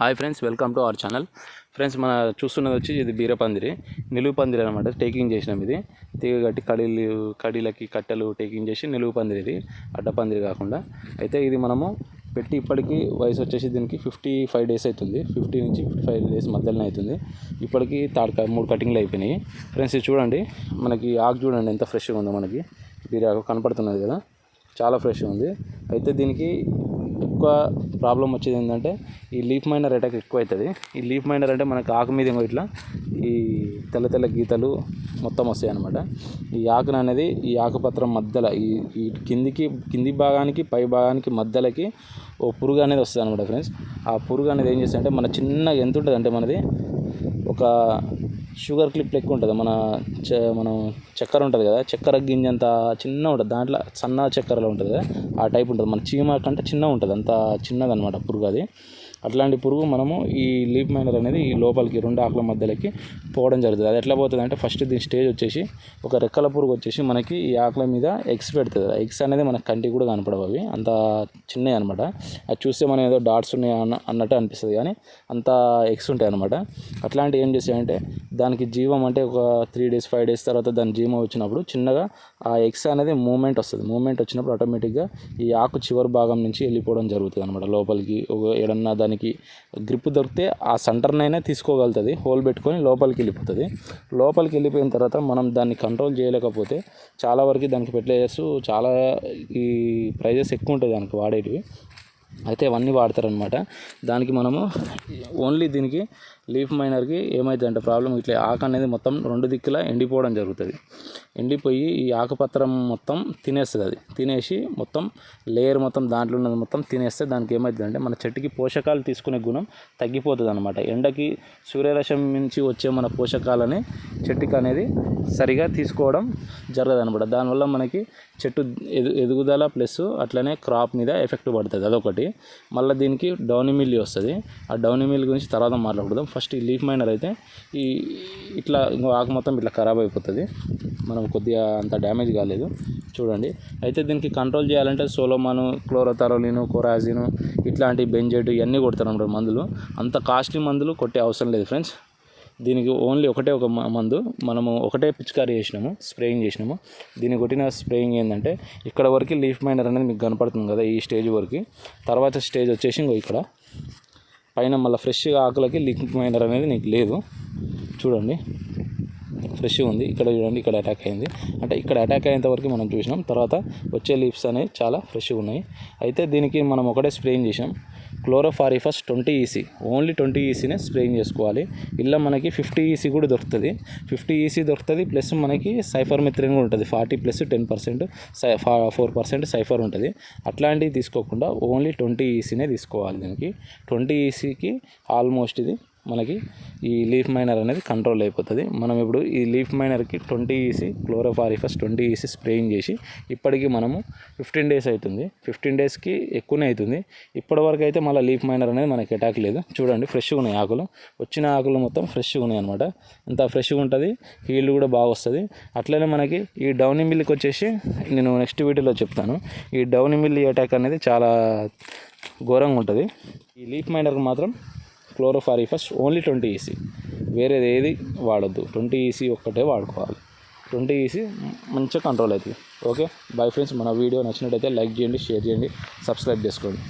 Hi friends welcome to our channel. Friends మన చూస్తున్నది వచ్చి ఇది బీరపందిరి నిలువు పందిరి అనమాట టేకింగ్ చేసినాం ఇది. తీగ కట్టి కడీలు కడీలకి కట్టెలు టేకింగ్ చేసి నిలువు పందిరి ఇది. అడ్డపందిరి కాకుండా. అయితే ఇది మనము పెట్టి ఇప్పటికీ వయసు వచ్చేసి దీనికి ఫిఫ్టీ ఫైవ్ డేస్ అవుతుంది. ఫిఫ్టీ నుంచి ఫిఫ్టీ ఫైవ్ డేస్ మధ్యలోనే అవుతుంది. ఇప్పటికీ తాడు మూడు కటింగ్లు అయిపోయినాయి. ఫ్రెండ్స్ ఇది చూడండి. మనకి ఆకు చూడండి ఎంత ఫ్రెష్గా ఉందో మనకి. బీరాకు కనపడుతున్నది కదా. చాలా ఫ్రెష్గా ఉంది. అయితే దీనికి ఎక్కువ ప్రాబ్లం వచ్చేది ఏంటంటే ఈ లీఫ్ మైనర్ అటాక్ ఎక్కువ అవుతుంది ఈ లీఫ్ మైనర్ అంటే మనకు ఆకు మీద ఇంకో ఇట్లా ఈ తెల్ల తెల్ల గీతలు మొత్తం వస్తాయి అనమాట ఈ ఆకును అనేది ఈ ఆకుపత్రం మధ్యలో ఈ ఈ కిందికి కింది భాగానికి పై భాగానికి మధ్యలోకి ఓ పురుగు అనేది వస్తుంది అనమాట ఫ్రెండ్స్ ఆ పురుగు అనేది ఏం చేస్తుంది అంటే మన చిన్నగా ఎంత ఉంటుంది అంటే మనది ఒక షుగర్ క్లిప్ లెక్క ఉంటుంది. మన చ మనం చక్కెర ఉంటుంది కదా చక్కెర గింజ అంత చిన్న ఉంటుంది. దాంట్లో సన్న చక్కెరలో ఉంటుంది కదా ఆ టైప్ ఉంటుంది. మన చీమ కంటే చిన్నగా ఉంటుంది. అంత చిన్నదనమాట పురుగు అది అట్లాంటి పురుగు మనము ఈ లీప్ మైనర్ అనేది ఈ లోపలికి రెండు ఆకుల మధ్యలోకి పోవడం జరుగుతుంది. అది ఎట్లా పోతుంది అంటే ఫస్ట్ దీని స్టేజ్ వచ్చేసి ఒక రెక్కల పురుగు వచ్చేసి మనకి ఈ ఆకుల మీద ఎగ్స్ పెడుతుంది. ఎగ్స్ అనేది మనకి కంటికి కూడా కనపడవు అవి. అంత చిన్నవి అనమాట అది చూస్తే మనం ఏదో డాట్స్ ఉన్నాయి అన్న అన్నట్టు అనిపిస్తుంది కానీ అంత ఎగ్స్ ఉంటాయి అనమాట అట్లాంటి ఏం చేసాయంటే దానికి జీవం అంటే ఒక త్రీ డేస్ ఫైవ్ డేస్ తర్వాత దాని జీవం వచ్చినప్పుడు చిన్నగా ఆ ఎగ్స్ అనేది మూమెంట్ వస్తుంది. మూమెంట్ వచ్చినప్పుడు ఆటోమేటిక్గా ఈ ఆకు చివరి భాగం నుంచి వెళ్ళిపోవడం జరుగుతుంది అనమాట లోపలికి ఒక ఏడన్నా దానికి గ్రిప్ దొరికితే ఆ సెంటర్నైనా తీసుకోగలుగుతుంది. హోల్ పెట్టుకొని లోపలికి వెళ్ళిపోతుంది. లోపలికి వెళ్ళిపోయిన తర్వాత మనం దాన్ని కంట్రోల్ చేయలేకపోతే చాలా వరకు దానికి ఫెర్టిలైజర్స్ చాలా ఈ ప్రైజెస్ ఎక్కువ ఉంటాయి దానికి వాడేటివి. అయితే అవన్నీ వాడతారనమాట దానికి మనము ఓన్లీ దీనికి లీఫ్ మైనర్కి ఏమైతుంది అంటే ప్రాబ్లం ఇట్లా ఆకు అనేది మొత్తం రెండు దిక్కులా ఎండిపోవడం జరుగుతుంది. ఎండిపోయి ఈ ఆకుపత్రం మొత్తం తినేస్తుంది అది. తినేసి మొత్తం లేయర్ మొత్తం దాంట్లో ఉన్నది మొత్తం తినేస్తే దానికి ఏమవుతుంది అంటే మన చెట్టుకి పోషకాలు తీసుకునే గుణం తగ్గిపోతుంది అనమాట ఎండకి సూర్యరశ్మి నుంచి వచ్చే మన పోషకాలని చెట్టుకి అనేది సరిగా తీసుకోవడం జరగదు అనమాట దానివల్ల మనకి చెట్టు ఎదు ఎదుగుదల ప్లస్ అట్లనే క్రాప్ మీద ఎఫెక్ట్ పడుతుంది. అదొకటి. మళ్ళీ దీనికి డౌని మిల్ వస్తుంది. ఆ డౌని మిల్ గురించి తర్వాత మాట్లాడుకుందాం. ఫస్ట్ ఈ లీఫ్ మైనర్ అయితే ఈ ఇట్లా ఆకు మొత్తం ఇట్లా ఖరాబ్ అయిపోతుంది. మనం కొద్దిగా అంత డ్యామేజ్ కాలేదు. చూడండి. అయితే దీనికి కంట్రోల్ చేయాలంటే సోలోమాను క్లోరోథారోలిను కోరాజిను ఇట్లాంటి బెంజెట్ ఇవన్నీ కొడతారు మందులు. అంత కాస్ట్లీ మందులు కొట్టే అవసరం లేదు ఫ్రెండ్స్. దీనికి ఓన్లీ ఒకటే ఒక మందు. మనము ఒకటే పిచికారీ చేసినాము స్ప్రేయింగ్ చేసినాము. దీన్ని కొట్టిన స్ప్రేయింగ్ ఏంటంటే ఇక్కడ వరకు లీఫ్ మైనర్ అనేది మీకు కనపడుతుంది కదా ఈ స్టేజ్ వరకు. తర్వాత స్టేజ్ వచ్చేసి ఇంకో ఇక్కడ. పైన మళ్ళీ ఫ్రెష్గా ఆకులకి లీఫ్ మైనర్ అనేది నీకు లేదు. చూడండి. ఫ్రెష్ ఉంది. ఇక్కడ చూడండి ఇక్కడ అటాక్ అయింది. అంటే ఇక్కడ అటాక్ అయ్యేంత వరకు మనం చూసినాం. తర్వాత వచ్చే లీవ్స్ అనేవి చాలా ఫ్రెష్గా ఉన్నాయి. అయితే దీనికి మనం ఒకటే స్ప్రేయింగ్ చేసాం chlorpyrifos twenty EC only twenty ఈసీనే spraying చేసుకోవాలి? ఇలా మనకి ఫిఫ్టీ ఈసీ కూడా దొరుకుతుంది. ఫిఫ్టీ ఈసీ దొరుకుతుంది ప్లస్ మనకి సైఫర్ మిత్రిన్ కూడా ఉంటుంది. ఫార్టీ ప్లస్ టెన్ పర్సెంట్ సై ఫోర్ పర్సెంట్ సైఫర్ ఉంటుంది. అట్లాంటివి తీసుకోకుండా ఓన్లీ ట్వంటీ ఈసీనే తీసుకోవాలి దీనికి. ట్వంటీ ఈసీకి ఆల్మోస్ట్ ఇది మనకి ఈ లీఫ్ మైనర్ అనేది కంట్రోల్ అయిపోతుంది. మనం ఇప్పుడు ఈ leaf మైనర్కి twenty EC chlorpyrifos twenty EC spraying చేసి ఇప్పటికి మనము ఫిఫ్టీన్ డేస్ అవుతుంది ఫిఫ్టీన్ డేస్కి ఎక్కువనే అవుతుంది ఇప్పటి వరకు అయితే మళ్ళీ లీఫ్ మైనర్ అనేది మనకి అటాక్ లేదు. చూడండి ఫ్రెష్గా ఉన్నాయి ఆకులు. వచ్చిన ఆకులు మొత్తం ఫ్రెష్గా ఉన్నాయి అనమాట ఇంత ఫ్రెష్గా ఉంటుంది హీల్డ్ కూడా బాగా వస్తుంది. అట్లనే మనకి ఈ డౌనీ మిల్కి వచ్చేసి నేను నెక్స్ట్ వీడియోలో చెప్తాను. ఈ డౌనీ మిల్ అటాక్ అనేది చాలా ఘోరంగా ఉంటుంది. ఈ లీఫ్ మైనర్కి మాత్రం క్లోరోఫారిఫస్ ఓన్లీ ట్వంటీ ఈసీ వేరేది ఏది వాడద్దు. ట్వంటీ ఈసీ ఒక్కటే వాడుకోవాలి. ట్వంటీ ఈసీ మంచిగా కంట్రోల్ అవుతుంది. ఓకే బై ఫ్రెండ్స్ మన వీడియో నచ్చినట్టయితే లైక్ చేయండి షేర్ చేయండి సబ్స్క్రైబ్ చేసుకోండి.